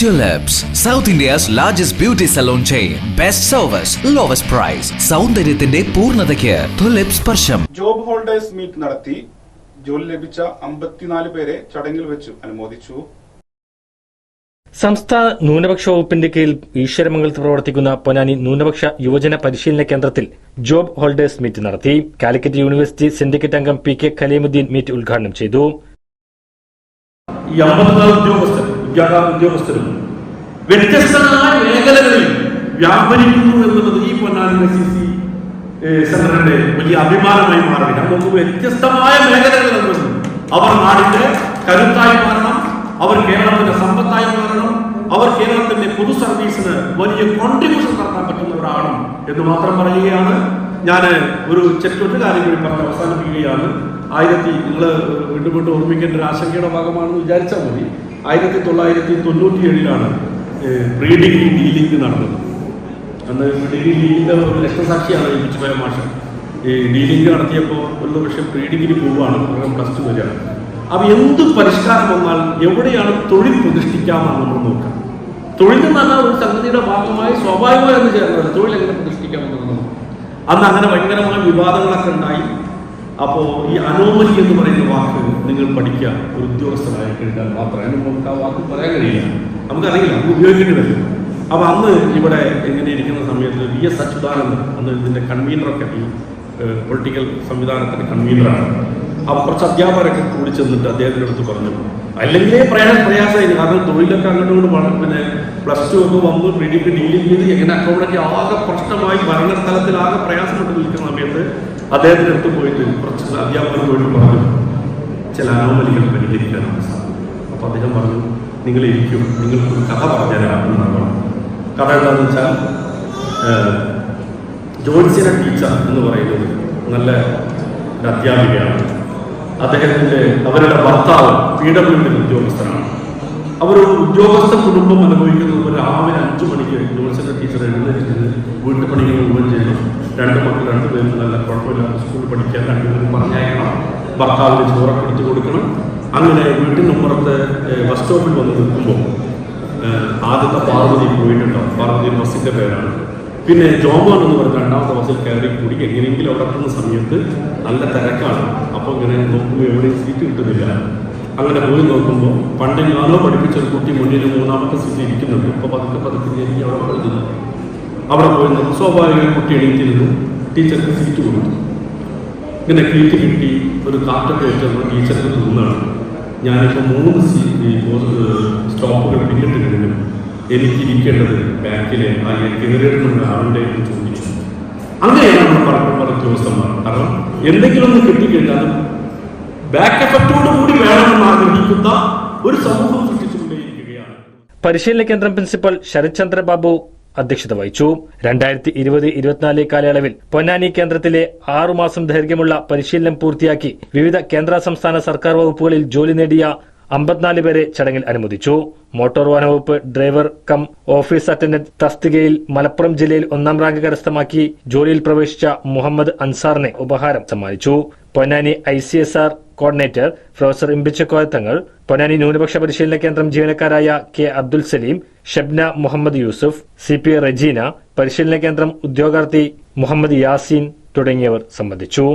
Tulips, south India's largest beauty salon chain. Best service, lowest price സൗന്ദര്യത്തിന്റെ പൂർണതയ്ക്ക് Tulip സ്പർശം. Job holders meet നടത്തി. ജോലി ലഭിച്ച അമ്പത്തിനാല് പേരെ ചടങ്ങിൽ വെച്ചു അനുമോദിച്ചു. സംസ്ഥാന ന്യൂനപക്ഷ വകുപ്പിന്റെ കീഴിൽ ഈശ്വരമംഗലത്ത് പ്രവർത്തിക്കുന്ന പൊന്നാനി ന്യൂനപക്ഷ യുവജന പരിശീലന കേന്ദ്രത്തിൽ ജോബ് ഹോൾഡേഴ്സ് മീറ്റ് നടത്തി. കാലിക്കറ്റ് യൂണിവേഴ്സിറ്റി സിൻഡിക്കേറ്റ് അംഗം പി കെ ഖലീമുദ്ദീൻ മീറ്റ് ഉദ്ഘാടനം ചെയ്തു. ഈ അമ്പത്തിനാല് ഉദ്യോഗസ്ഥർ ഉദ്യോഗസ്ഥരും വ്യത്യസ്തമായ മേഖലകളിൽ വ്യാപരിക്കുന്നു എന്നുള്ളത് ഈ പൊന്നാനി സി സി സെന്ററിന്റെ വലിയ അഭിമാനമായി മാറുകയാണ്. നമുക്ക് വ്യത്യസ്തമായ മേഖലകളിൽ അവർ നാടിന്റെ കരുത്തായി മാറണം അവർ കേരളത്തിന്റെ സമ്പത്തായി മാറണം അവർ കേരളത്തിന്റെ പൊതു സർവീസിന് വലിയ കോൺട്രിബ്യൂഷൻ നടത്താൻ പറ്റുന്നവരാണ് എന്ന് മാത്രം പറയുകയാണ്. ഞാൻ ഒരു ചെറ്റൊരു കാര്യം കൂടി പറഞ്ഞ് അവസാനിപ്പിക്കുകയാണ്. ആയിരത്തി നിങ്ങൾ വീണ്ടും വീണ്ടും ഓർമ്മിക്കേണ്ട ഒരു ആശങ്കയുടെ ഭാഗമാണെന്ന് വിചാരിച്ചാൽ മതി. ആയിരത്തി തൊള്ളായിരത്തി തൊണ്ണൂറ്റി ഏഴിലാണ് പ്രീ ഡിഗ്രി ഡീലിംഗ് നടന്നത്. അന്ന് ഡിഗ്രി ഡീലിംഗിന്റെ ഒരു രക്തസാക്ഷിയാണ് ഈ ബിച്ചുപോയ മാഷൻ ഈ ഡീലിംഗ് നടത്തിയപ്പോൾ ഒരു പക്ഷേ പ്രീ ഡിഗ്രി പോവുകയാണ് കാരണം പ്ലസ് ടു വരികയാണ്. അപ്പോൾ എന്ത് പരിഷ്കാരം വന്നാൽ എവിടെയാണ് തൊഴിൽ പ്രതിഷ്ഠിക്കാമെന്ന് നമ്മൾ നോക്കാം. തൊഴിൽ എന്ന് പറഞ്ഞാൽ ഒരു സംഗതിയുടെ ഭാഗമായി സ്വാഭാവികമായി എന്ന് ചേർന്നത് തൊഴിൽ എങ്ങനെ പ്രതിഷ്ഠിക്കാമെന്ന്. അന്ന് അങ്ങനെ ഭയങ്കരമായ വിവാദങ്ങളൊക്കെ ഉണ്ടായി. അപ്പോൾ ഈ അനോമലി എന്ന് പറയുന്ന വാക്ക് നിങ്ങൾ പഠിക്കുക ഒരു ഉദ്യോഗസ്ഥനായി കഴിഞ്ഞാൽ മാത്രമേ നമുക്ക് ആ വാക്ക് പറയാൻ കഴിയില്ല. നമുക്കറിയില്ല നമുക്ക് ഉപയോഗിക്കേണ്ടി വരും അപ്പോൾ അന്ന് ഇവിടെ എങ്ങനെ ഇരിക്കുന്ന സമയത്ത് വി എസ് അച്യുതാനന്ദൻ അന്ന് ഇതിന്റെ കൺവീനറൊക്കെ ഈ പൊളിറ്റിക്കൽ സംവിധാനത്തിന്റെ കൺവീനറാണ്. അപ്പോൾ കുറച്ച് അധ്യാപകരൊക്കെ കൂടി ചെന്നിട്ട് അദ്ദേഹത്തിന്റെ അടുത്ത് പറഞ്ഞു. അല്ലെങ്കിലേ പ്രയാസം പ്രയാസമായിരുന്നു കാരണം തൊഴിലൊക്കെ അങ്ങോട്ടും ഇങ്ങോട്ട് പിന്നെ പ്ലസ് ടു ഒക്കെ വന്നു പി ഡീൽ ചെയ്ത് എങ്ങനെ അക്കൗണ്ടൊക്കെ ആകെ പ്രശ്നമായി ഭരണസ്ഥലത്തിൽ ആകെ പ്രയാസപ്പെട്ട് നിൽക്കുന്ന സമയത്ത് അദ്ദേഹത്തിന്റെ അടുത്ത് പോയിട്ട് കുറച്ച് അധ്യാപകർ പോയിട്ട് പറഞ്ഞു. ചില അനോമലികൾ പരിഹരിക്കാനാണ് സാധിക്കും അപ്പോൾ അദ്ദേഹം പറഞ്ഞു നിങ്ങൾ ഇരിക്കും. നിങ്ങൾക്കൊരു കഥ പറഞ്ഞുതരാം എന്നാണ് പറഞ്ഞത് കഥ എന്താണെന്ന് വെച്ചാൽ ജോത്സ്യന ടീച്ചർ എന്ന് പറയുന്നത് നല്ല ഒരു അധ്യാപികയാണ്. അദ്ദേഹത്തിന്റെ അവരുടെ ഭർത്താവ് പി ഡബ്ല്യു ഉദ്യോഗസ്ഥനാണ്. അവരൊരു ഉദ്യോഗസ്ഥ കുടുംബം അനുഭവിക്കുന്നത് രണ്ടുപേരും പറഞ്ഞയക്കണം. ഭർത്താവിന് ചോറൊക്കെ എടുത്തു കൊടുക്കണം. അങ്ങനെ വീട്ടിനുമ്പുറത്ത് ബസ് സ്റ്റോപ്പിൽ വന്ന് നിൽക്കുമ്പോൾ ആദ്യത്തെ പാർവതി പോയിട്ടുണ്ടോ? പാർവതി ബസ്സിന്റെ പേരാണ്. പിന്നെ ജോമോൻ എന്ന് പറഞ്ഞ രണ്ടാമത്തെ ബസ്സിൽ കയറി കൂടി എങ്ങനെയെങ്കിലും അവിടെ എത്തുന്ന സമയത്ത് നല്ല തിരക്കാണ്. അപ്പോൾ ഇങ്ങനെ നോക്കുമ്പോൾ എവിടെയും സീറ്റ് കിട്ടുന്നില്ല. അങ്ങനെ പോയി നോക്കുമ്പോൾ പണ്ട് ഞാനോ പഠിപ്പിച്ച ഒരു കുട്ടി മുന്നിൽ മൂന്നാമത്തെ സീറ്റ് ഇരിക്കുന്നുണ്ട്. ഇപ്പോൾ പതുക്കെ പതുക്കെ എനിക്ക് അവിടെ അവിടെ പോയി സ്വാഭാവിക കുട്ടി എണീറ്റിരുന്നു ടീച്ചർക്ക് സീറ്റ് കൊടുത്തു. ഇങ്ങനെ ക്ലീറ്റ് കിട്ടി ഒരു കാറ്റൊക്കെ വെച്ച് നമ്മൾ ടീച്ചർക്ക് തോന്നുകയാണ്. ഞാനിപ്പോൾ മൂന്ന് സ്റ്റോപ്പുകൾ പിന്നിട്ട് കഴിഞ്ഞു എനിക്ക് ഇരിക്കേണ്ടത് ബാക്കിലെ ആ കിണറിയിടുന്ന ആളുടെ ചോദിച്ചു അങ്ങനെയാണ് നമ്മൾ പറഞ്ഞ പല ഉദ്യോഗസ്ഥന്മാർ. കാരണം എന്തെങ്കിലും ഒന്ന് കിട്ടിക്കഴിഞ്ഞാൽ ബാക്ക് എഫക്റ്റോട് കൂടി വേണമെന്ന് ആഗ്രഹിക്കുന്ന ഒരു സമൂഹം സൃഷ്ടിച്ചുകൊണ്ടേയിരിക്കുകയാണ്. പരിശീലന കേന്ദ്രം പ്രിൻസിപ്പൽ ശരത് ചന്ദ്ര ബാബു അധ്യക്ഷത വഹിച്ചു. രണ്ടായിരത്തി ഇരുപത് ഇരുപത്തിനാല് കാലയളവിൽ പൊന്നാനി കേന്ദ്രത്തിലെ ആറുമാസം ദൈർഘ്യമുള്ള പരിശീലനം പൂർത്തിയാക്കി വിവിധ കേന്ദ്ര സംസ്ഥാന സർക്കാർ വകുപ്പുകളിൽ ജോലി നേടിയ അമ്പത്തിനാല് പേരെ ചടങ്ങിൽ അനുമോദിച്ചു. മോട്ടോർ വാഹന വകുപ്പ് ഡ്രൈവർ കം ഓഫീസ് അറ്റൻഡന്റ് തസ്തികയിൽ മലപ്പുറം ജില്ലയിൽ ഒന്നാം റാങ്ക് കരസ്ഥമാക്കി ജോലിയിൽ പ്രവേശിച്ച മുഹമ്മദ് അൻസാറിനെ ഉപഹാരം സമ്മാനിച്ചു. Ponnani I coordinator professor Imbichikoya Thangal Ponnani ന്യൂനപക്ഷ പരിശീലന കേന്ദ്രം ജീവനക്കാരായ K Abdul Salim Shabna Muhammad Yusuf C P Rajeena പരിശീലന കേന്ദ്രം ഉദ്യോഗാർത്ഥി മുഹമ്മദ് യാസീൻ തുടങ്ങിയവർ സംബന്ധിച്ചു.